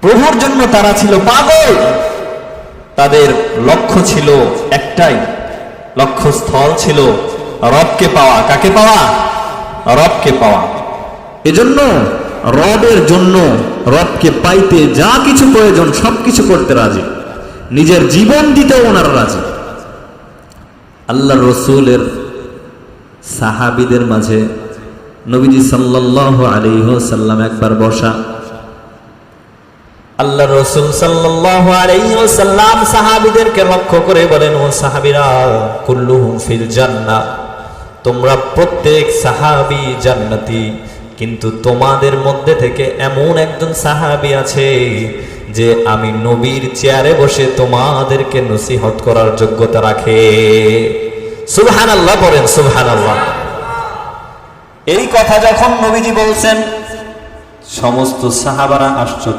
প্রভুর জন্য তারা ছিল পাগল। তাদের লক্ষ্য ছিল একটাই। লক্ষ্য স্থল ছিল রবকে পাওয়া। কাকে পাওয়া? রবকে পাওয়া। এজন্য রবের জন্য রবকে পাইতে যা কিছু প্রয়োজন, সবকিছু করতে রাজি। নিজের জীবন দিতেও ওনারা রাজি। আল্লাহ রসুলের সাহাবিদের মাঝে নবীজি সাল্লাহ আলিহাল্লাম একবার বসা আল্লাহ রসুল আলাইসাল্লাম সাহাবিদেরকে লক্ষ্য করে বলেন, ও সাহাবিরা, কুল্লুহুম ফিল জান্না তোমরা প্রত্যেক সাহাবি জান্নাতি, কিন্তু তোমাদের মধ্যে থেকে এমন একজন সাহাবি আছে যে আমি নবীর চেয়ারে বসে তোমাদেরকে নসিহত করার যোগ্যতা রাখে। সুবহান আল্লাহ বলেন সুবহান আল্লাহ এই কথা যখন নবীজি বলছেন, সমস্ত সাহাবারা আশ্চর্য